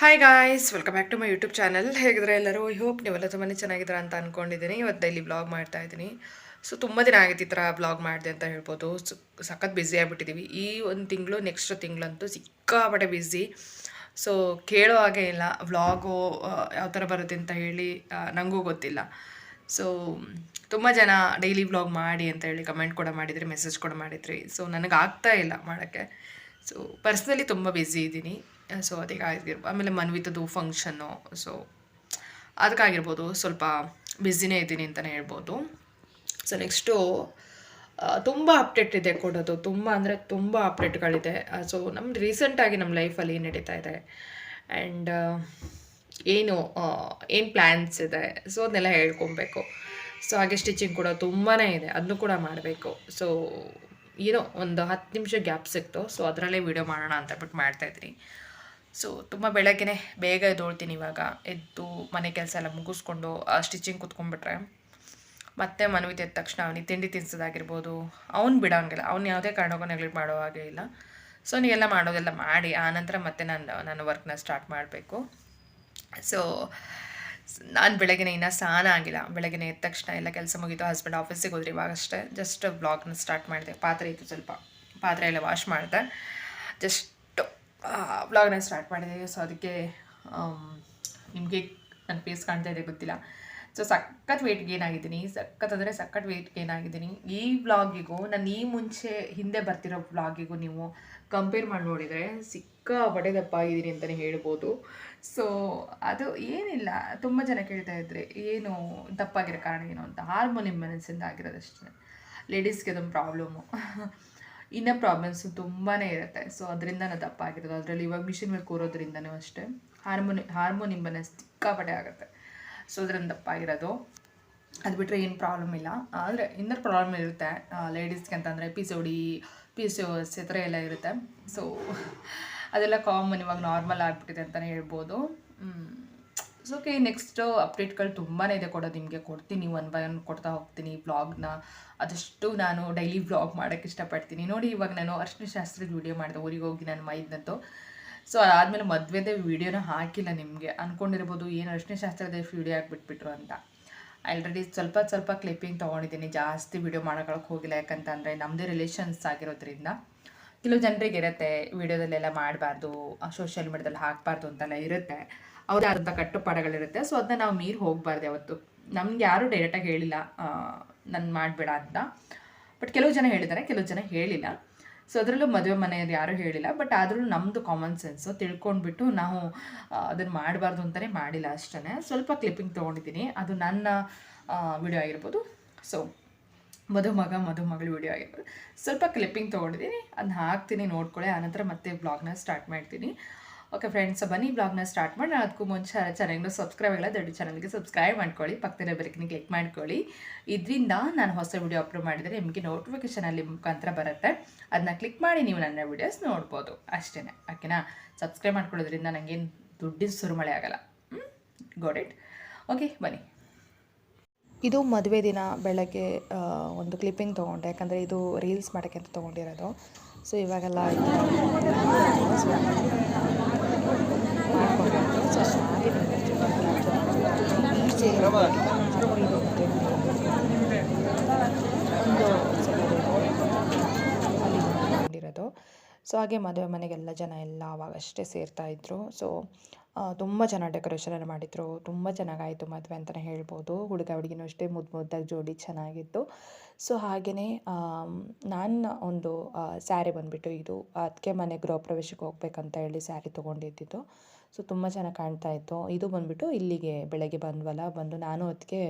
Hi guys welcome back to my YouTube channel ಹೇಗಿದ್ರೆ ಎಲ್ಲರೂ I hope ನೀವೆಲ್ಲ ತುಂಬಾ ಚೆನ್ನಾಗಿದ್ದೀರಾ ಅಂತ ಅಂದ್ಕೊಂಡಿದ್ದೀನಿ ಇವತ್ತು ಡೈಲಿ ಬ್ಲಾಗ್ ಮಾಡ್ತಾ ಇದ್ದೀನಿ. ಸೊ ತುಂಬ ದಿನ ಆಗಿತ್ತು ಈ ಥರ ಬ್ಲಾಗ್ ಮಾಡಿದೆ ಅಂತ ಹೇಳ್ಬೋದು. ಸಖತ್ ಬ್ಯುಸಿ ಆಗಿಬಿಟ್ಟಿದ್ದೀವಿ. ಈ ಒಂದು ತಿಂಗಳು ನೆಕ್ಸ್ಟ್ ತಿಂಗಳಂತೂ ಸಿಕ್ಕಾಪಟ್ಟೆ ಬ್ಯುಸಿ ಸೊ ಕೇಳೋ ಹಾಗೆ ಇಲ್ಲ. ವ್ಲಾಗು ಯಾವ ಥರ ಬರುತ್ತೆ ಅಂತ ಹೇಳಿ ನನಗೂ ಗೊತ್ತಿಲ್ಲ. ಸೊ ತುಂಬ ಜನ ಡೈಲಿ ವ್ಲಾಗ್ ಮಾಡಿ ಅಂತ ಹೇಳಿ ಕಮೆಂಟ್ ಕೂಡ ಮಾಡಿದ್ರಿ ಮೆಸೇಜ್ ಕೂಡ ಮಾಡಿದ್ರಿ. ಸೊ ನನಗೆ ಆಗ್ತಾ ಇಲ್ಲ ಮಾಡೋಕ್ಕೆ. ಸೊ ಪರ್ಸ್ನಲಿ ತುಂಬ ಬ್ಯುಸಿ ಇದ್ದೀನಿ. ಸೊ ಅದಕ್ಕೆ ಆಗಿರ್ಬೋದು ಆಮೇಲೆ ಮನ್ವಿತದ್ದು ಫಂಕ್ಷನ್ನು ಸೊ ಅದಕ್ಕಾಗಿರ್ಬೋದು ಸ್ವಲ್ಪ ಬ್ಯುಸಿನೇ ಇದ್ದೀನಿ ಅಂತಲೇ ಹೇಳ್ಬೋದು. ಸೊ ನೆಕ್ಸ್ಟು ತುಂಬ ಅಪ್ಡೇಟ್ ಇದೆ ಕೊಡೋದು. ತುಂಬ ಅಂದರೆ ತುಂಬ ಅಪ್ಡೇಟ್ಗಳಿದೆ ಸೊ ನಮ್ದು ರೀಸೆಂಟಾಗಿ ನಮ್ಮ ಲೈಫಲ್ಲಿ ಏನು ನಡೀತಾ ಇದೆ. ಆ್ಯಂಡ್ ಏನು ಏನು ಪ್ಲ್ಯಾನ್ಸ್ ಇದೆ? ಸೊ ಅದನ್ನೆಲ್ಲ ಹೇಳ್ಕೊಬೇಕು. ಸೊ ಹಾಗೆ ಸ್ಟಿಚಿಂಗ್ ಕೂಡ ತುಂಬಾ ಇದೆ. ಅದನ್ನು ಕೂಡ ಮಾಡಬೇಕು. ಸೊ ಏನೋ ಒಂದು ಹತ್ತು ನಿಮಿಷ ಗ್ಯಾಪ್ ಸಿಕ್ತು. ಸೊ ಅದರಲ್ಲೇ ವೀಡಿಯೋ ಮಾಡೋಣ ಅಂತ ಬಿಟ್ಟು ಮಾಡ್ತಾಯಿದ್ದೀನಿ ಸೊ ತುಂಬ ಬೆಳಗ್ಗೆ ಬೇಗ ಎದ್ದೋಳ್ತೀನಿ ಇವಾಗ. ಎದ್ದು ಮನೆ ಕೆಲಸ ಎಲ್ಲ ಮುಗಿಸ್ಕೊಂಡು ಸ್ಟಿಚಿಂಗ್ ಕುತ್ಕೊಂಡ್ಬಿಟ್ರೆ ಮತ್ತೆ ಮನವಿತ ಎದ್ದ ತಕ್ಷಣ ಅವನಿಗೆ ತಿಂಡಿ ತಿನ್ಸೋದಾಗಿರ್ಬೋದು. ಅವ್ನು ಬಿಡೋಂಗಿಲ್ಲ ಅವ್ನು ಯಾವುದೇ ಕಾರಣಕ್ಕೂ ನೆಗ್ಲೆಕ್ಟ್ ಮಾಡೋ ಹಾಗೆ ಇಲ್ಲ. ಸೊ ನೀವೆಲ್ಲ ಮಾಡೋದೆಲ್ಲ ಮಾಡಿ ಆನಂತರ ಮತ್ತೆ ನಾನು ನನ್ನ ವರ್ಕ್ನ ಸ್ಟಾರ್ಟ್ ಮಾಡಬೇಕು. ಸೊ ನಾನು ಬೆಳಗ್ಗೆ ಇನ್ನೂ ಸ್ನಾನ ಆಗಿಲ್ಲ. ಬೆಳಗ್ಗೆ ಎದ್ದ ತಕ್ಷಣ ಎಲ್ಲ ಕೆಲಸ ಮುಗಿತು ಹಸ್ಬೆಂಡ್ ಆಫೀಸಿಗೆ ಹೋದ್ರಿ ಇವಾಗಷ್ಟೇ. ಜಸ್ಟ್ ಬ್ಲಾಗ್ನ ಸ್ಟಾರ್ಟ್ ಮಾಡಿದೆ. ಪಾತ್ರೆ ಇತ್ತು ಸ್ವಲ್ಪ. ಪಾತ್ರೆ ಎಲ್ಲ ವಾಶ್ ಮಾಡಿದೆ. ಜಸ್ಟ್ ಬ್ಲಾಗ್ನ ಸ್ಟಾರ್ಟ್ ಮಾಡಿದೆ ಸೊ ಅದಕ್ಕೆ ನಿಮಗೆ ನನ್ನ ಫೇಸ್ ಕಾಣ್ತಾ ಇದೆ ಗೊತ್ತಿಲ್ಲ. ಸೊ ಸಖತ್ ವೆಯ್ಟ್ ಗೇನ್ ಆಗಿದ್ದೀನಿ. ಸಖತ್ ಅಂದರೆ ಸಖತ್ ವೆಯ್ಟ್ ಗೇನ್ ಆಗಿದ್ದೀನಿ. ಈ ವ್ಲಾಗಿಗೂ ನಾನು ಈ ಮುಂಚೆ ಹಿಂದೆ ಬರ್ತಿರೋ ವ್ಲಾಗಿಗೂ ನೀವು ಕಂಪೇರ್ ಮಾಡಿ ನೋಡಿದರೆ ಸಿಕ್ಕ ದಪ್ಪ ಇದ್ದೀನಿ ಅಂತಲೇ ಹೇಳ್ಬೋದು. ಸೊ ಅದು ಏನಿಲ್ಲ. ತುಂಬ ಜನ ಕೇಳ್ತಾ ಇದ್ರೆ, ಏನು ದಪ್ಪಾಗಿರೋ ಕಾರಣ ಏನು ಅಂತ. ಹಾರ್ಮೋನ್ ಇಂಬ್ಯಾಲೆನ್ಸಿಂದ ಆಗಿರೋದಷ್ಟೇ. ಲೇಡೀಸ್ಗೆ ಅದೊಂದು ಪ್ರಾಬ್ಲಮ್ಮು ಇನ್ನೂ ಪ್ರಾಬ್ಲಮ್ಸ್ ತುಂಬಾ ಇರುತ್ತೆ. ಸೊ ಅದರಿಂದ ದಪ್ಪ ಆಗಿರೋದು. ಅದರಲ್ಲಿ ಇವಾಗ ಮಿಷಿನ್ ಮೇಲೆ ಕೂರೋದ್ರಿಂದನೂ ಅಷ್ಟೇ. ಹಾರ್ಮೋನಿ ಹಾರ್ಮೋನ್ ಇಂಬನ ಸಿಕ್ಕಾಪಟ್ಟೆ ಆಗುತ್ತೆ. ಸೊ ಅದರಿಂದ ದಪ್ಪ ಆಗಿರೋದು. ಅದು ಬಿಟ್ಟರೆ ಏನು ಪ್ರಾಬ್ಲಮ್ ಇಲ್ಲ. ಆದರೆ ಇನ್ನರ್ ಪ್ರಾಬ್ಲಮ್ ಇರುತ್ತೆ. ಲೇಡೀಸ್ಗೆ ಅಂತಂದರೆ P C D P C OS ಈ ಥರ ಎಲ್ಲ ಇರುತ್ತೆ. ಸೊ ಅದೆಲ್ಲ ಕಾಮನ್ ಇವಾಗ ನಾರ್ಮಲ್ ಆಗಿಬಿಟ್ಟಿದೆ ಅಂತಲೇ ಹೇಳ್ಬೋದು. ಸೊ ಓಕೆ ನೆಕ್ಸ್ಟ್ ಅಪ್ಡೇಟ್ಗಳು ತುಂಬಾ ಇದೆ ಕೊಡೋದು ನಿಮಗೆ ಕೊಡ್ತೀನಿ ಒನ್ ಬೈ ಒನ್ ಕೊಡ್ತಾ ಹೋಗ್ತೀನಿ ವ್ಲಾಗ್ನ ಅದಷ್ಟು ನಾನು ಡೈಲಿ ವ್ಲಾಗ್ ಮಾಡೋಕ್ಕೆ ಇಷ್ಟಪಡ್ತೀನಿ. ನೋಡಿ, ಇವಾಗ ನಾನು ಅರ್ಶಿನ ಶಾಸ್ತ್ರದ ವೀಡಿಯೋ ಮಾಡಿದೆ, ಊರಿಗೆ ಹೋಗಿ ನಾನು ಮೈದ್ನದ್ದು. ಸೊ ಅದಾದಮೇಲೆ ಮದುವೆದೇ ವೀಡಿಯೋನ ಹಾಕಿಲ್ಲ ನಿಮಗೆ. ಅಂದ್ಕೊಂಡಿರ್ಬೋದು ಏನು ಅರ್ಶಿನ ಶಾಸ್ತ್ರದ ವೀಡಿಯೋ ಹಾಕ್ಬಿಟ್ಬಿಟ್ರು ಅಂತ. ಆಲ್ರೆಡಿ ಸ್ವಲ್ಪ ಸ್ವಲ್ಪ ಕ್ಲಿಪ್ಪಿಂಗ್ ತೊಗೊಂಡಿದ್ದೀನಿ. ಜಾಸ್ತಿ ವೀಡಿಯೋ ಮಾಡೋಕ್ಕೆ ಹೋಗಿಲ್ಲ. ಯಾಕಂತಂದರೆ ನಮ್ಮದೇ ರಿಲೇಷನ್ಸ್ ಆಗಿರೋದ್ರಿಂದ. ಕೆಲವು ಜನರಿಗೆ ಇರುತ್ತೆ ವೀಡಿಯೋದಲ್ಲೆಲ್ಲ ಮಾಡಬಾರ್ದು ಸೋಷಿಯಲ್ ಮೀಡ್ಯಾದಲ್ಲಿ ಹಾಕಬಾರ್ದು ಅಂತೆಲ್ಲ ಇರುತ್ತೆ. ಅವ್ರದ್ದಂಥ ಕಟ್ಟುಪಾಡುಗಳಿರುತ್ತೆ. ಸೊ ಅದನ್ನ ನಾವು ಮೀರಿ ಹೋಗಬಾರ್ದು ಯಾವತ್ತು. ನಮ್ಗೆ ಯಾರೂ ಡೈರೆಕ್ಟಾಗಿ ಹೇಳಿಲ್ಲ ನಾನು ಮಾಡಬೇಡ ಅಂತ. ಬಟ್ ಕೆಲವು ಜನ ಹೇಳಿದ್ದಾರೆ, ಕೆಲವು ಜನ ಹೇಳಿಲ್ಲ. ಸೊ ಅದರಲ್ಲೂ ಮದುವೆ ಮನೆಯವ್ರು ಯಾರೂ ಹೇಳಿಲ್ಲ. ಬಟ್ ಆದರೂ ನಮ್ಮದು ಕಾಮನ್ ಸೆನ್ಸು ತಿಳ್ಕೊಂಡ್ಬಿಟ್ಟು ನಾವು ಅದನ್ನು ಮಾಡಬಾರ್ದು ಅಂತಲೇ ಮಾಡಿಲ್ಲ ಅಷ್ಟೇ ಸ್ವಲ್ಪ ಕ್ಲಿಪ್ಪಿಂಗ್ ತೊಗೊಂಡಿದ್ದೀನಿ. ಅದು ನನ್ನ ವಿಡಿಯೋ ಆಗಿರ್ಬೋದು. ಸೊ ಮದುಮಗ ಮದುಮಗಳು ವಿಡಿಯೋ ಆಗಿರ್ಬೋದು. ಸ್ವಲ್ಪ ಕ್ಲಿಪ್ಪಿಂಗ್ ತೊಗೊಂಡಿದ್ದೀನಿ. ಅದನ್ನ ಹಾಕ್ತೀನಿ, ನೋಡ್ಕೊಳ್ಳಿ. ಆನಂತರ ಮತ್ತೆ ಬ್ಲಾಗ್ನ ಸ್ಟಾರ್ಟ್ ಮಾಡ್ತೀನಿ. ಓಕೆ ಫ್ರೆಂಡ್ಸ್ ಬನ್ನಿ ಬ್ಲಾಗ್ನ ಸ್ಟಾರ್ಟ್ ಮಾಡಿ ಅದಕ್ಕೂ ಮುಂಚೆ ಚಾನಲ್ನ ಸಬ್ಸ್ಕ್ರೈಬ್ ಆಗಿಲ್ಲ, ದೊಡ್ಡ ಚಾನಲ್ಗೆ ಸಬ್ಸ್ಕ್ರೈಬ್ ಮಾಡ್ಕೊಳ್ಳಿ. ಪಕ್ಕದ ಬೆರಕಿನ ಕ್ಲಿಕ್ ಮಾಡ್ಕೊಳ್ಳಿ. ಇದರಿಂದ ನಾನು ಹೊಸ ವಿಡಿಯೋ ಅಪ್ಲೋಡ್ ಮಾಡಿದರೆ ನಿಮಗೆ ನೋಟಿಫಿಕೇಶನ್ ಅಲ್ಲಿ ಮುಖಾಂತರ ಬರುತ್ತೆ. ಅದನ್ನ ಕ್ಲಿಕ್ ಮಾಡಿ ನೀವು ನನ್ನ ವಿಡಿಯೋಸ್ ನೋಡ್ಬೋದು. ಅಷ್ಟೇ ಓಕೆನಾ ಸಬ್ಸ್ಕ್ರೈಬ್ ಮಾಡ್ಕೊಳ್ಳೋದ್ರಿಂದ ನನಗೇನು ದುಡ್ಡಿನ ಸುರುಮಳೆ ಆಗಲ್ಲ. ಗೋಡ್ ಇಟ್ ಓಕೆ ಬನ್ನಿ. ಇದು ಮದುವೆ ದಿನ ಬೆಳಗ್ಗೆ ಒಂದು ಕ್ಲಿಪ್ಪಿಂಗ್ ತೊಗೊಂಡೆ. ಯಾಕಂದರೆ ಇದು ರೀಲ್ಸ್ ಮಾಡೋಕ್ಕೆ ಅಂತ ತೊಗೊಂಡಿರೋದು. ಸೊ ಇವಾಗೆಲ್ಲ ಇದು ಸೊ ಮಾಡ್ಕೊಂಡಿರೋದು ಸೊ ಹಾಗೆ ನಿಮ್ಗೆ ಜೊತೆ capture ಈ ಸೀರೆ ಇದು ಮದುವೆ ಮನೆ. ಒಂದು ಅಲ್ಲಿ ಮಾಡಿರೋದು ಸೊ ಹಾಗೆ ಮದುವೆ ಮನೆಗೆಲ್ಲ ಜನ ಎಲ್ಲ ಅವಾಗಷ್ಟೇ ಸೇರ್ತಾ ಇದ್ರು. ಸೊ ತುಂಬ ಚೆನ್ನಾಗಿ ಡೆಕೋರೇಷನ್ ಎಲ್ಲ ಮಾಡಿದ್ರು. ತುಂಬ ಚೆನ್ನಾಗಾಯಿತು ಮದುವೆ ಅಂತಲೇ ಹೇಳ್ಬೋದು. ಹುಡುಗ ಹುಡುಗಿನೂ ಅಷ್ಟೇ ಮುದ್ದು ಮುದ್ದಾಗಿ ಜೋಡಿ ಚೆನ್ನಾಗಿತ್ತು. ಸೊ ಹಾಗೆಯೇ ನಾನು ಒಂದು ಸ್ಯಾರಿ ಬಂದುಬಿಟ್ಟು ಇದು ಅದಕ್ಕೆ ಮನೆ ಗೃಹ ಪ್ರವೇಶಕ್ಕೆ ಹೋಗ್ಬೇಕಂತ ಹೇಳಿ ಸ್ಯಾರಿ ತೊಗೊಂಡಿದ್ದಿದ್ದು. ಸೊ ತುಂಬ ಚೆನ್ನಾಗಿ ಕಾಣ್ತಾ ಇತ್ತು. ಇದು ಬಂದುಬಿಟ್ಟು ಇಲ್ಲಿಗೆ ಬೆಳಗ್ಗೆ ಬಂದ್ವಲ್ಲ, ಬಂದು ನಾನು ಅದಕ್ಕೆ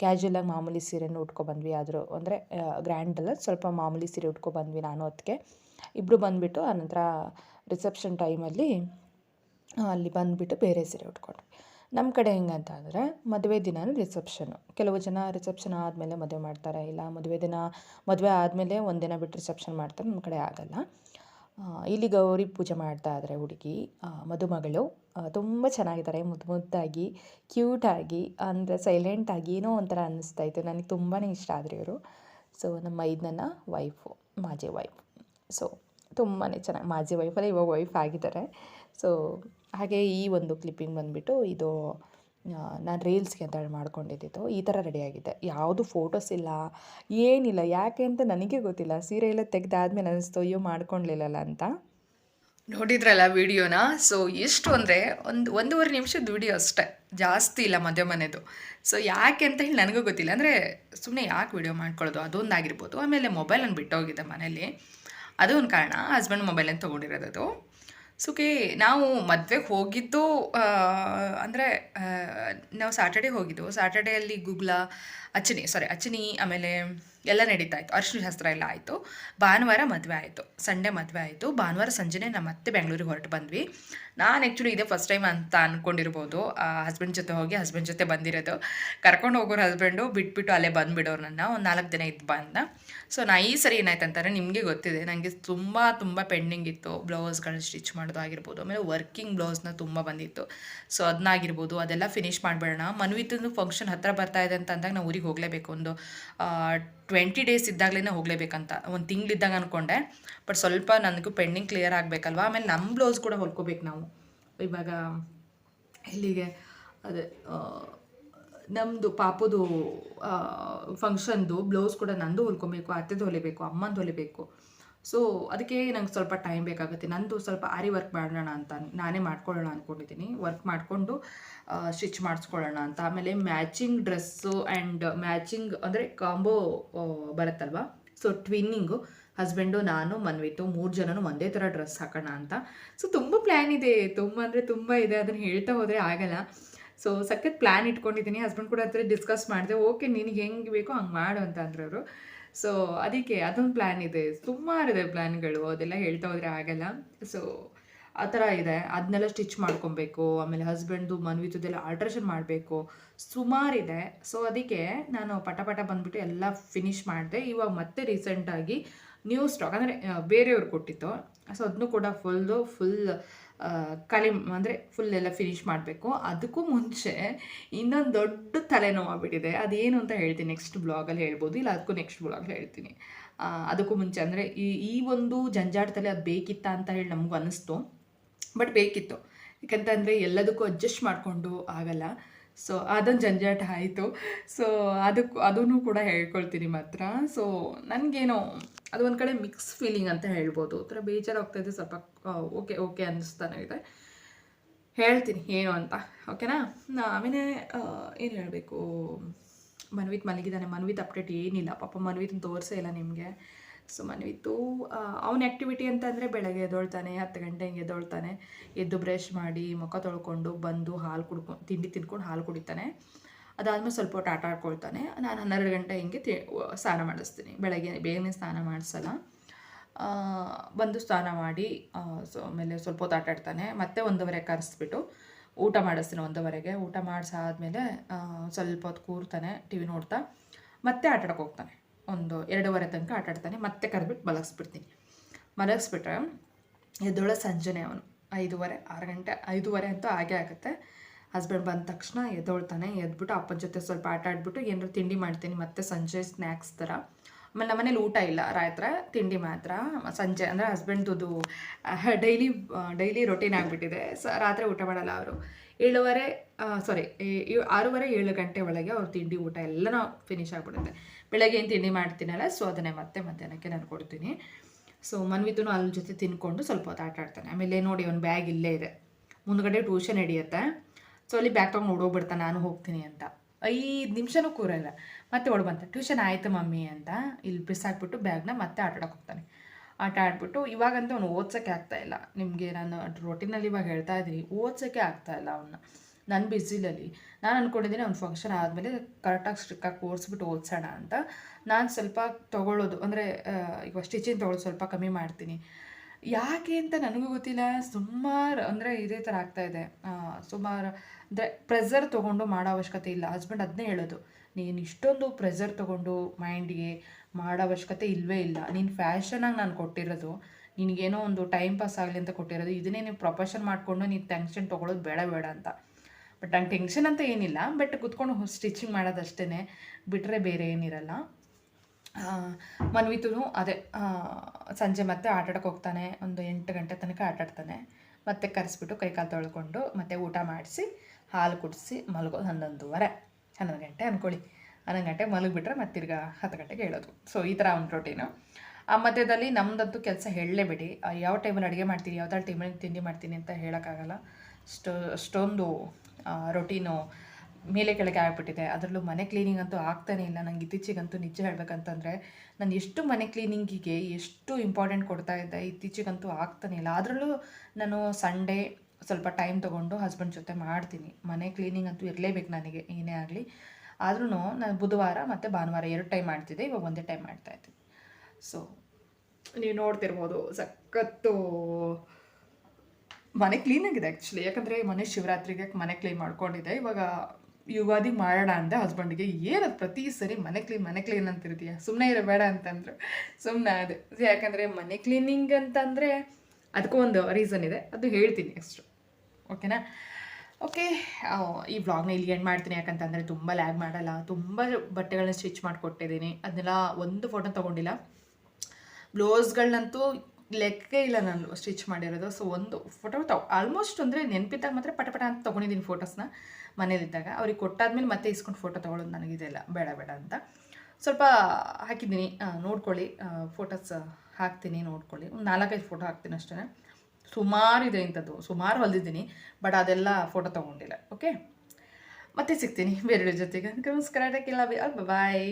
ಕ್ಯಾಶುಯಲಾಗಿ ಮಾಮೂಲಿ ಸೀರೆನೂ ಉಟ್ಕೊಬಂದ್ವಿ. ಆದರೂ ಅಂದರೆ ಗ್ರ್ಯಾಂಡಲ್ಲ ಸ್ವಲ್ಪ ಮಾಮೂಲಿ ಸೀರೆ ಉಟ್ಕೊಬಂದ್ವಿ ನಾನು ಅದಕ್ಕೆ ಇಬ್ಬರು ಬಂದುಬಿಟ್ಟು ಆನಂತರ ರಿಸೆಪ್ಷನ್ ಟೈಮಲ್ಲಿ ಅಲ್ಲಿ ಬಂದುಬಿಟ್ಟು ಬೇರೆ ಸೀರೆ ಉಟ್ಕೊಂಡ್ವಿ. ನಮ್ಮ ಕಡೆ ಹೆಂಗಂತ ಅಂದರೆ ಮದುವೆ ದಿನ ರಿಸೆಪ್ಷನು ಕೆಲವು ಜನ ರಿಸೆಪ್ಷನ್ ಆದಮೇಲೆ ಮದುವೆ ಮಾಡ್ತಾರೆ, ಇಲ್ಲ ಮದುವೆ ದಿನ, ಮದುವೆ ಆದಮೇಲೆ ಒಂದಿನ ಬಿಟ್ಟು ರಿಸೆಪ್ಷನ್ ಮಾಡ್ತಾರೆ ನಮ್ಮ ಕಡೆ ಆಗಲ್ಲ. ಇಲ್ಲಿ ಗೌರಿ ಪೂಜೆ ಮಾಡ್ತಾ ಇದ್ದಾರೆ ಹುಡುಗಿ ಮದುಮಗಳು. ತುಂಬ ಚೆನ್ನಾಗಿದ್ದಾರೆ ಮುದ್ದು ಮುದ್ದಾಗಿ ಕ್ಯೂಟಾಗಿ ಅಂದರೆ ಸೈಲೆಂಟಾಗಿ ಏನೋ ಒಂಥರ ಅನ್ನಿಸ್ತಾ ಇತ್ತು. ನನಗೆ ತುಂಬಾ ಇಷ್ಟ ಆದರೆ ಇವರು. ಸೊ ನಮ್ಮ ಐದನ ವೈಫು ಮಾಜಿ ವೈಫ್ ಸೊ ತುಂಬಾ ಚೆನ್ನಾಗಿ, ಮಾಜಿ ವೈಫಲ್ಲ ಇವಾಗ ವೈಫ್ ಆಗಿದ್ದಾರೆ. ಸೊ ಹಾಗೆ ಈ ಒಂದು ಕ್ಲಿಪ್ಪಿಂಗ್ ಬಂದುಬಿಟ್ಟು ಇದು ನಾನು ರೀಲ್ಸ್ಗೆ ಅಂತ ಹೇಳಿ ಮಾಡ್ಕೊಂಡಿದ್ದು ಈ ಥರ ರೆಡಿಯಾಗಿದೆ ಯಾವುದು ಫೋಟೋಸ್ ಇಲ್ಲ, ಏನಿಲ್ಲ, ಯಾಕೆ ಅಂತ ನನಗೆ ಗೊತ್ತಿಲ್ಲ. ಸೀರೆ ಎಲ್ಲ ತೆಗೆದಾದ್ಮೇಲೆ ಅನಿಸ್ತು, ಅಯ್ಯೋ ಮಾಡ್ಕೊಳ್ಲಿಲ್ಲಲ್ಲ ಅಂತ. ನೋಡಿದ್ರಲ್ಲ ವಿಡಿಯೋನ? ಸೊ ಎಷ್ಟು ಅಂದರೆ ಒಂದು, ಒಂದೂವರೆ ನಿಮಿಷದ ವಿಡಿಯೋ ಅಷ್ಟೇ. ಜಾಸ್ತಿ ಇಲ್ಲ ಮದುವೆ ಮನೆದು. ಸೊ ಯಾಕೆ ಅಂತ ಹೇಳಿ ನನಗೂ ಗೊತ್ತಿಲ್ಲ. ಅಂದರೆ ಸುಮ್ಮನೆ ಯಾಕೆ ವಿಡಿಯೋ ಮಾಡ್ಕೊಳ್ಳೋದು? ಅದೊಂದಾಗಿರ್ಬೋದು ಆಮೇಲೆ ಮೊಬೈಲನ್ನು ಬಿಟ್ಟೋಗಿದ್ದೆ ಮನೇಲಿ. ಅದೊಂದು ಕಾರಣ. ಹಸ್ಬೆಂಡ್ ಮೊಬೈಲನ್ನು ತೊಗೊಂಡಿರೋದು ಸುಖಿ ನಾವು ಮದುವೆಗೆ ಹೋಗಿದ್ದು ಅಂದರೆ ನಾವು ಸ್ಯಾಟರ್ಡೇ ಹೋಗಿದ್ದು ಸ್ಯಾಟರ್ಡೆಯಲ್ಲಿ ಗುಗ್ಲ ಅಚ್ಚನಿ ಸಾರಿ ಅಚ್ಚನಿ, ಆಮೇಲೆ ಎಲ್ಲ ನಡೀತಾ ಇತ್ತು. ಅರಿಶಿನ ಶಾಸ್ತ್ರ ಎಲ್ಲ ಆಯಿತು. ಭಾನುವಾರ ಮದುವೆ ಆಯಿತು. ಸಂಡೇ ಮದುವೆ ಆಯಿತು. ಭಾನುವಾರ ಸಂಜೆನೇ ನಾವು ಮತ್ತೆ ಬೆಂಗಳೂರಿಗೆ ಹೊರಟು ಬಂದ್ವಿ. ನಾನು ಆ್ಯಕ್ಚುಲಿ ಇದೇ ಫಸ್ಟ್ ಟೈಮ್ ಅಂತ ಅಂದ್ಕೊಂಡಿರ್ಬೋದು ಹಸ್ಬೆಂಡ್ ಜೊತೆ ಹೋಗಿ ಹಸ್ಬೆಂಡ್ ಜೊತೆ ಬಂದಿರೋದು. ಕರ್ಕೊಂಡು ಹೋಗೋರು ಹಸ್ಬೆಂಡು ಬಿಟ್ಬಿಟ್ಟು ಅಲ್ಲೇ ಬಂದುಬಿಡೋರು ನನ್ನ. ಒಂದು ನಾಲ್ಕು ದಿನ ಇದ್ದು ಬಂದ ಸೊ ನಾ ಈ ಸರಿ ಏನಾಯ್ತು ಅಂತಾರೆ ನಿಮಗೆ ಗೊತ್ತಿದೆ. ನನಗೆ ತುಂಬ ತುಂಬ ಪೆಂಡಿಂಗ್ ಇತ್ತು. ಬ್ಲೌಸ್ಗಳನ್ನ ಸ್ಟಿಚ್ ಮಾಡೋದು ಆಗಿರ್ಬೋದು. ಆಮೇಲೆ ವರ್ಕಿಂಗ್ ಬ್ಲೌಸ್ನ ತುಂಬ ಬಂದಿತ್ತು. ಸೊ ಅದನ್ನಾಗಿರ್ಬೋದು ಅದೆಲ್ಲ ಫಿನಿಶ್ ಮಾಡಿಬಿಡೋಣ. ಮನ್ವಿತಂದು ಫಂಕ್ಷನ್ ಹತ್ತಿರ ಬರ್ತಾ ಇದೆ ಅಂತ ಅಂದಾಗ ನಾವು ಊರಿಗೆ ಹೋಗಲೇಬೇಕು. ಒಂದು ಟ್ವೆಂಟಿ ಡೇಸ್ ಇದ್ದಾಗಲೇ ಹೋಗಲೇಬೇಕಂತ. ಒಂದು ತಿಂಗಳಿದ್ದಾಗ ಅಂದ್ಕೊಂಡೆ ಬಟ್ ಸ್ವಲ್ಪ ನನಗೂ ಪೆಂಡಿಂಗ್ ಕ್ಲಿಯರ್ ಆಗಬೇಕಲ್ವ? ಆಮೇಲೆ ನಮ್ಮ ಬ್ಲೌಸ್ ಕೂಡ ಹೊಲ್ಕೋಬೇಕು ನಾವು. ಇವಾಗ ಇಲ್ಲಿಗೆ ಅದೇ ನಮ್ಮದು ಪಾಪದು ಫಂಕ್ಷನ್ದು ಬ್ಲೌಸ್ ಕೂಡ ನಂದು ಹೊಲ್ಕೊಬೇಕು, ಅತ್ತೆದು ಹೊಲಿಬೇಕು, ಅಮ್ಮಂದು ಹೊಲಿಬೇಕು. ಸೊ ಅದಕ್ಕೆ ನಂಗೆ ಸ್ವಲ್ಪ ಟೈಮ್ ಬೇಕಾಗುತ್ತೆ. ನಂದು ಸ್ವಲ್ಪ ಆರಿ ವರ್ಕ್ ಮಾಡೋಣ ಅಂತ ನಾನೇ ಮಾಡ್ಕೊಳ್ಳೋಣ ಅಂದ್ಕೊಂಡಿದ್ದೀನಿ ವರ್ಕ್ ಮಾಡಿಕೊಂಡು ಸ್ಟಿಚ್ ಮಾಡಿಸ್ಕೊಳ್ಳೋಣ ಅಂತ. ಆಮೇಲೆ ಮ್ಯಾಚಿಂಗ್ ಡ್ರೆಸ್ಸು ಆ್ಯಂಡ್ ಮ್ಯಾಚಿಂಗ್ ಅಂದರೆ ಕಾಂಬೋ ಬರುತ್ತಲ್ವ? ಸೊ ಟ್ವಿನ್ನಿಂಗು ಹಸ್ಬೆಂಡು ನಾನು, ಮನ್ವಿತು ಮೂರು ಜನನು ಒಂದೇ ಥರ ಡ್ರೆಸ್ ಹಾಕೋಣ ಅಂತ. ಸೊ ತುಂಬ ಪ್ಲ್ಯಾನ್ ಇದೆ. ತುಂಬ ಅಂದರೆ ತುಂಬ ಇದೆ. ಅದನ್ನು ಹೇಳ್ತಾ ಹೋದರೆ ಆಗಲ್ಲ. ಸೊ ಸಖತ್ ಪ್ಲ್ಯಾನ್ ಇಟ್ಕೊಂಡಿದ್ದೀನಿ ಹಸ್ಬೆಂಡ್ ಕೂಡ ಹತ್ರ ಡಿಸ್ಕಸ್ ಮಾಡಿದೆ ಓಕೆ ನಿನಗೆ ಹೆಂಗೆ ಬೇಕೋ ಹಂಗೆ ಮಾಡು ಅಂತ ಅಂದ್ರವರು. ಸೊ ಅದಕ್ಕೆ ಅದೊಂದು ಪ್ಲ್ಯಾನ್ ಇದೆ. ಸುಮಾರಿದೆ ಪ್ಲ್ಯಾನ್ಗಳು ಅದೆಲ್ಲ ಹೇಳ್ತಾ ಹೋದರೆ ಆಗಲ್ಲ. ಸೊ ಆ ಥರ ಇದೆ. ಅದನ್ನೆಲ್ಲ ಸ್ಟಿಚ್ ಮಾಡ್ಕೊಬೇಕು. ಆಮೇಲೆ ಹಸ್ಬೆಂಡ್ದು ಮನ್ವಿತದೆಲ್ಲ ಆಲ್ಟ್ರೇಷನ್ ಮಾಡಬೇಕು. ಸುಮಾರಿದೆ ಸೊ ಅದಕ್ಕೆ ನಾನು ಪಟ ಪಟ ಬಂದುಬಿಟ್ಟು ಎಲ್ಲ ಫಿನಿಶ್ ಮಾಡಿದೆ. ಇವಾಗ ಮತ್ತೆ ರೀಸೆಂಟಾಗಿ ನ್ಯೂ ಸ್ಟಾಕ್ ಅಂದರೆ ಬೇರೆಯವ್ರು ಕೊಟ್ಟಿತ್ತು. ಸೊ ಅದನ್ನು ಕೂಡ ಫುಲ್ಲು ಫುಲ್ ಖಾಲಿ ಅಂದರೆ ಫುಲ್ ಎಲ್ಲ ಫಿನಿಶ್ ಮಾಡಬೇಕು. ಅದಕ್ಕೂ ಮುಂಚೆ ಇನ್ನೊಂದು ದೊಡ್ಡ ತಲೆನೋವು ಆಗ್ಬಿಟ್ಟಿದೆ. ಅದೇನು ಅಂತ ಹೇಳ್ತೀನಿ. ನೆಕ್ಸ್ಟ್ ಬ್ಲಾಗಲ್ಲಿ ಹೇಳ್ಬೋದು. ಇಲ್ಲ, ಅದಕ್ಕೂ ನೆಕ್ಸ್ಟ್ ಬ್ಲಾಗಲ್ಲಿ ಹೇಳ್ತೀನಿ. ಅದಕ್ಕೂ ಮುಂಚೆ ಅಂದರೆ ಈ ಈ ಒಂದು ಜಂಜಾಟದಲ್ಲಿ ಅದು ಬೇಕಿತ್ತ ಅಂತ ಹೇಳಿ ನಮಗೂ ಅನ್ನಿಸ್ತು ಬಟ್ ಬೇಕಿತ್ತು. ಯಾಕಂತಂದರೆ ಎಲ್ಲದಕ್ಕೂ ಅಡ್ಜಸ್ಟ್ ಮಾಡಿಕೊಂಡು ಆಗಲ್ಲ. ಸೊ ಅದೊಂದು ಜಂಜಾಟ ಆಯಿತು. ಸೊ ಅದಕ್ಕೂ, ಅದನ್ನು ಕೂಡ ಹೇಳ್ಕೊಳ್ತೀನಿ ಮಾತ್ರ. ಸೊ ನನಗೇನೋ ಅದು ಒಂದು ಕಡೆ ಮಿಕ್ಸ್ ಫೀಲಿಂಗ್ ಅಂತ ಹೇಳ್ಬೋದು. ಒಂಥರ ಬೇಜಾರಾಗ್ತಾಯಿದೆ, ಸ್ವಲ್ಪ ಓಕೆ ಓಕೆ ಅನ್ನಿಸ್ತಾನೆ ಇದೆ. ಹೇಳ್ತೀನಿ ಏನು ಅಂತ ಓಕೆನಾ ಆಮೇಲೆ ಏನು ಹೇಳಬೇಕು? ಮನ್ವಿತ್ ಮಲಗಿದ್ದಾನೆ ಮನ್ವಿತ್ ಅಪ್ಡೇಟ್ ಏನಿಲ್ಲ. ಪಾಪ ಮನ್ವಿತ್ ತೋರಿಸೇ ಇಲ್ಲ ನಿಮಗೆ. ಸೊ ಮನ್ವಿತ್ತು ಅವನ ಆ್ಯಕ್ಟಿವಿಟಿ ಅಂತಂದರೆ ಬೆಳಗ್ಗೆ ಎದ್ದೊಳ್ತಾನೆ, ಹತ್ತು ಗಂಟೆ ಹಿಂಗೆ ಎದ್ದೊಳ್ತಾನೆ. ಎದ್ದು ಬ್ರಷ್ ಮಾಡಿ, ಮುಖ ತೊಳ್ಕೊಂಡು ಬಂದು ಹಾಲು ಕುಡ್ಕೊಂಡು ತಿಂಡಿ ತಿಂದ್ಕೊಂಡು ಹಾಲು ಕುಡಿತಾನೆ. ಅದಾದಮೇಲೆ ಸ್ವಲ್ಪ ಹೊತ್ತು ಆಟ ಆಡ್ಕೊಳ್ತಾನೆ. ನಾನು ಹನ್ನೆರಡು ಗಂಟೆ ಹಿಂಗೆ ತಿ ಸ್ನಾನ ಮಾಡಿಸ್ತೀನಿ. ಬೆಳಗ್ಗೆ ಬೇಗನೆ ಸ್ನಾನ ಮಾಡಿಸಲ್ಲ. ಬಂದು ಸ್ನಾನ ಮಾಡಿ ಸೊ, ಆಮೇಲೆ ಸ್ವಲ್ಪ ಹೊತ್ತು ಆಟ ಆಡ್ತಾನೆ. ಮತ್ತೆ ಒಂದೂವರೆ ಕರೆಸ್ಬಿಟ್ಟು ಊಟ ಮಾಡಿಸ್ತೀನಿ ಒಂದೂವರೆಗೆ. ಊಟ ಮಾಡಿಸಾದ್ಮೇಲೆ ಸ್ವಲ್ಪ ಹೊತ್ತು ಕೂರ್ತಾನೆ, ಟಿ, ವಿ ನೋಡ್ತಾ ಮತ್ತೆ ಆಟಾಡಕ್ಕೆ ಹೋಗ್ತಾನೆ. ಒಂದು ಎರಡೂವರೆ ತನಕ ಆಟಾಡ್ತಾನೆ ಮತ್ತೆ ಕರೆದ್ಬಿಟ್ಟು ಮಲಗಿಸ್ಬಿಡ್ತೀನಿ. ಮಲಗಿಸ್ಬಿಟ್ರೆ ಎದ್ದೊಳ ಸಂಜೆನೇ ಅವನು. ಐದೂವರೆ, ಆರು ಗಂಟೆ, ಐದೂವರೆ ಅಂತೂ ಆಗೇ ಆಗುತ್ತೆ. ಹಸ್ಬೆಂಡ್ ಬಂದ ತಕ್ಷಣ ಎದ್ದೊಳ್ತಾನೆ, ಎದ್ಬಿಟ್ಟು ಅಪ್ಪನ ಜೊತೆ ಸ್ವಲ್ಪ ಆಟ ಆಡ್ಬಿಟ್ಟು ಏನಾರು ತಿಂಡಿ ಮಾಡ್ತೀನಿ, ಮತ್ತೆ ಸಂಜೆ ಸ್ನ್ಯಾಕ್ಸ್ ಥರ. ಆಮೇಲೆ ನಮ್ಮ ಮನೇಲಿ ಊಟ ಇಲ್ಲ, ರಾತ್ರಿ ತಿಂಡಿ ಮಾತ್ರ. ಸಂಜೆ ಅಂದರೆ ಹಸ್ಬೆಂಡ್ದು ಡೈಲಿ ಡೈಲಿ ರೊಟೀನ್ ಆಗಿಬಿಟ್ಟಿದೆ. ಸ, ರಾತ್ರಿ ಊಟ ಮಾಡಲ್ಲ ಅವರು. ಏಳುವರೆ ಸಾರಿ ಆರೂವರೆ, ಏಳು ಗಂಟೆ ಒಳಗೆ ಅವ್ರ ತಿಂಡಿ, ಊಟ ಎಲ್ಲ ಫಿನಿಶ್ ಆಗಿಬಿಡುತ್ತೆ. ಬೆಳಗ್ಗೆ ಏನು ತಿಂಡಿ ಮಾಡ್ತೀನಲ್ಲ ಸೊ ಅದನ್ನೇ ಮತ್ತೆ ಮಧ್ಯಾಹ್ನಕ್ಕೆ ನಾನು ಕೊಡ್ತೀನಿ. ಸೊ ಮನ್ವಿತು ಅಲ್ಲಿ ಜೊತೆ ತಿನ್ಕೊಂಡು ಸ್ವಲ್ಪ ಹೊತ್ತು ಆಟ ಆಡ್ತಾನೆ. ಆಮೇಲೆ ನೋಡಿ ಒಂದು ಬ್ಯಾಗ್ ಇಲ್ಲೇ ಇದೆ. ಮುಂದ್ಗಡೆ ಟ್ಯೂಷನ್ ಹಿಡಿಯುತ್ತೆ ಸೊ ಅಲ್ಲಿ ಬ್ಯಾಗ್ ತೊಗೊಂಡು ಓಡೋಗ್ಬಿಡ್ತಾ ನಾನು ಹೋಗ್ತೀನಿ ಅಂತ. ಐದು ನಿಮಿಷನೂ ಕೂರಲ್ಲ. ಮತ್ತೆ ಓಡ್ಬಂತ ಟ್ಯೂಷನ್ ಆಯಿತು ಮಮ್ಮಿ ಅಂತ. ಇಲ್ಲಿ ಬಿಸಾಕ್ಬಿಟ್ಟು ಬ್ಯಾಗ್ನ ಮತ್ತೆ ಆಟ ಆಡೋಕೆ ಹೋಗ್ತಾನೆ. ಆಟ ಆಡ್ಬಿಟ್ಟು, ಇವಾಗಂತೂ ಅವ್ನು ಓದ್ಸೋಕ್ಕೆ ಆಗ್ತಾ ಇಲ್ಲ. ನಿಮಗೆ ನಾನು ರೊಟೀನಲ್ಲಿ ಇವಾಗ ಹೇಳ್ತಾ ಇದ್ದೀನಿ, ಓದ್ಸೋಕ್ಕೆ ಆಗ್ತಾ ಇಲ್ಲ ಅವನ್ನ ನನ್ನ ಬ್ಯುಸಿಲಲ್ಲಿ ನಾನು ಅಂದ್ಕೊಂಡಿದ್ದೀನಿ ಅವ್ನು ಫಂಕ್ಷನ್ ಆದಮೇಲೆ ಕರೆಕ್ಟಾಗಿ ಸ್ಟ್ರಿಕ್ಕಾಗಿ ಕೂರಿಸ್ಬಿಟ್ಟು ಓದಿಸೋಣ ಅಂತ. ನಾನು ಸ್ವಲ್ಪ ತೊಗೊಳ್ಳೋದು, ಅಂದರೆ ಈಗ ಸ್ಟಿಚಿಂಗ್ ತೊಗೊಳ್ಳೋದು ಸ್ವಲ್ಪ ಕಮ್ಮಿ ಮಾಡ್ತೀನಿ. ಯಾಕೆ ಅಂತ ನನಗೂ ಗೊತ್ತಿಲ್ಲ. ಸುಮಾರು ಅಂದರೆ ಇದೇ ಥರ ಇದೆ. ಸುಮಾರು ಅಂದರೆ ಪ್ರೆಸರ್ ತೊಗೊಂಡು ಮಾಡೋ ಅವಶ್ಯಕತೆ ಇಲ್ಲ. ಹಸ್ಬೆಂಡ್ ಅದನ್ನೇ ಹೇಳೋದು. ನೀನು ಇಷ್ಟೊಂದು ಪ್ರೆಸರ್ ತೊಗೊಂಡು ಮೈಂಡ್ಗೆ ಮಾಡೋ ಅವಶ್ಯಕತೆ ಇಲ್ಲವೇ ಇಲ್ಲ. ನೀನು ಫ್ಯಾಷನಾಗಿ ನಾನು ಕೊಟ್ಟಿರೋದು, ನಿನಗೇನೋ ಒಂದು ಟೈಮ್ ಪಾಸ್ ಆಗಲಿ ಅಂತ ಕೊಟ್ಟಿರೋದು, ಇದನ್ನೇ ನೀವು ಪ್ರೊಫೆಷನ್ ಮಾಡಿಕೊಂಡು ನೀನು ಟೆನ್ಷನ್ ತೊಗೊಳೋದು ಬೇಡ ಬೇಡ ಅಂತ. ಬಟ್ ನಂಗೆ ಟೆನ್ಷನ್ ಅಂತ ಏನಿಲ್ಲ. ಬಟ್ ಕುತ್ಕೊಂಡು ಸ್ಟಿಚಿಂಗ್ ಮಾಡೋದಷ್ಟೇ ಬಿಟ್ಟರೆ ಬೇರೆ ಏನಿರಲ್ಲ. ಮನ್ವಿತು ಅದೇ ಸಂಜೆ ಮತ್ತೆ ಆಟಾಡಕ್ಕೆ ಹೋಗ್ತಾನೆ. ಒಂದು ಎಂಟು ಗಂಟೆ ತನಕ ಆಟಾಡ್ತಾನೆ. ಮತ್ತೆ ಕರೆಸ್ಬಿಟ್ಟು ಕೈಕಾಲು ತೊಳ್ಕೊಂಡು ಮತ್ತೆ ಊಟ ಮಾಡಿಸಿ, ಹಾಲು ಕುಡಿಸಿ ಮಲಗೋ ಹನ್ನೊಂದುವರೆ. ಹನ್ನೊಂದು ಗಂಟೆ ಅಂದ್ಕೊಳ್ಳಿ ಹನ್ನೊಂದು ಗಂಟೆ ಮಲಗಿಬಿಟ್ರೆ ಮತ್ತೆ ತಿರ್ಗಾ ಹತ್ತು ಗಂಟೆಗೆ ಹೇಳೋದು. ಸೊ ಈ ಥರ ಒಂದು ರೊಟೀನು ಆ ಮಧ್ಯದಲ್ಲಿ ನಮ್ಮದಂತೂ ಕೆಲಸ ಹೇಳಲೇಬೇಡಿ. ಯಾವ ಟೈಮಲ್ಲಿ ಅಡುಗೆ ಮಾಡ್ತೀನಿ ಯಾವ ಥರ ಟೈಮಲ್ಲಿ ತಿಂಡಿ ಮಾಡ್ತೀನಿ ಅಂತ ಹೇಳೋಕ್ಕಾಗಲ್ಲ. ಸ್ಟೋ ಅಷ್ಟೊಂದು ರೊಟೀನು ಮೇಲೆ ಕೆಳಗೆ ಆಗಿಬಿಟ್ಟಿದೆ. ಅದರಲ್ಲೂ ಮನೆ ಕ್ಲೀನಿಂಗ್ ಅಂತೂ ಆಗ್ತಾನೇ ಇಲ್ಲ. ನಂಗೆ ಇತ್ತೀಚೆಗಂತೂ ನಿಜ ಹೇಳಬೇಕಂತಂದರೆ, ನಾನು ಎಷ್ಟು ಮನೆ ಕ್ಲೀನಿಂಗಿಗೆ ಎಷ್ಟು ಇಂಪಾರ್ಟೆಂಟ್ ಕೊಡ್ತಾ ಇದ್ದೆ, ಇತ್ತೀಚೆಗಂತೂ ಆಗ್ತಾನೇ ಇಲ್ಲ. ಅದರಲ್ಲೂ ನಾನು ಸಂಡೇ ಸ್ವಲ್ಪ ಟೈಮ್ ತೊಗೊಂಡು ಹಸ್ಬೆಂಡ್ ಜೊತೆ ಮಾಡ್ತೀನಿ. ಮನೆ ಕ್ಲೀನಿಂಗ್ ಅಂತೂ ಇರಲೇಬೇಕು ನನಗೆ, ಏನೇ ಆಗಲಿ. ಆದ್ರೂ ನಾನು ಬುಧವಾರ ಮತ್ತು ಭಾನುವಾರ ಎರಡು ಟೈಮ್ ಮಾಡ್ತಿದ್ದೆ, ಇವಾಗ ಒಂದೇ ಟೈಮ್ ಮಾಡ್ತಾ ಇದ್ದೀನಿ. ಸೊ ನೀವು ನೋಡ್ತಿರ್ಬೋದು ಸಖತ್ತು ಮನೆ ಕ್ಲೀನಾಗಿದೆ ಆ್ಯಕ್ಚುಲಿ ಯಾಕಂದರೆ ಮನೆ ಶಿವರಾತ್ರಿಗೆ ಮನೆ ಕ್ಲೀನ್ ಮಾಡ್ಕೊಂಡಿದ್ದೆ. ಇವಾಗ ಯುಗಾದಿ ಮಾಡೋಣ ಅಂದೆ ಹಸ್ಬೆಂಡ್ಗೆ ಏನದು ಪ್ರತಿ ಸರಿ ಮನೆ ಕ್ಲೀನ್ ಮನೆ ಕ್ಲೀನ್ ಅಂತಿರ್ತೀಯ? ಸುಮ್ಮನೆ ಇರಬೇಡ ಅಂತಂದ್ರು. ಸುಮ್ಮನೆ ಅದೇ ಯಾಕಂದರೆ ಮನೆ ಕ್ಲೀನಿಂಗ್ ಅಂತಂದರೆ ಅದಕ್ಕೂ ಒಂದು ರೀಸನ್ ಇದೆ. ಅದು ಹೇಳ್ತೀನಿ ಅಷ್ಟು. ಓಕೆನಾ? ಓಕೆ ಈ ವ್ಲಾಗ್ನ ಇಲ್ಲಿ ಎಂಡ್ ಮಾಡ್ತೀನಿ. ಯಾಕಂತಂದರೆ ತುಂಬ ಲ್ಯಾಗ್ ಮಾಡಲ್ಲ. ತುಂಬ ಬಟ್ಟೆಗಳನ್ನ ಸ್ಟಿಚ್ ಮಾಡಿಕೊಟ್ಟಿದ್ದೀನಿ. ಅದನ್ನೆಲ್ಲ ಒಂದು ಫೋಟೋ ತೊಗೊಂಡಿಲ್ಲ. ಬ್ಲೌಸ್ಗಳನ್ನಂತೂ ಲೆಕ್ಕ ಇಲ್ಲ ನಾನು ಸ್ಟಿಚ್ ಮಾಡಿರೋದು. ಸೊ ಒಂದು ಫೋಟೋ ತಗೊ ಆಲ್ಮೋಸ್ಟ್ ಅಂದರೆ ನೆನಪಿದ್ದಾಗ ಮಾತ್ರ ಪಟ ಪಟ ಅಂತ ತೊಗೊಂಡಿದ್ದೀನಿ ಫೋಟೋಸ್ನ ಮನೇಲಿದ್ದಾಗ. ಅವ್ರಿಗೆ ಕೊಟ್ಟಾದ್ಮೇಲೆ ಮತ್ತೆ ಇಸ್ಕೊಂಡು ಫೋಟೋ ತೊಗೊಳೋದು ನನಗಿದೆಲ್ಲ ಬೇಡ ಬೇಡ ಅಂತ. ಸ್ವಲ್ಪ ಹಾಕಿದ್ದೀನಿ. ನೋಡ್ಕೊಳ್ಳಿ. ಫೋಟೋಸ್ ಹಾಕ್ತೀನಿ, ನೋಡ್ಕೊಳ್ಳಿ. ಒಂದು ನಾಲ್ಕೈದು ಫೋಟೋ ಹಾಕ್ತೀನಿ ಅಷ್ಟೇ ಸುಮಾರು ಇದೆ ಇಂಥದ್ದು. ಸುಮಾರು ಹೊಲ್ದಿದ್ದೀನಿ, ಬಟ್ ಅದೆಲ್ಲ ಫೋಟೋ ತೊಗೊಂಡಿಲ್ಲ. ಓಕೆ ಮತ್ತೆ ಸಿಗ್ತೀನಿ. ಬೇರೆ ಜೊತೆಗೆ. ನಮಸ್ಕಾರ. ಬಾಯ್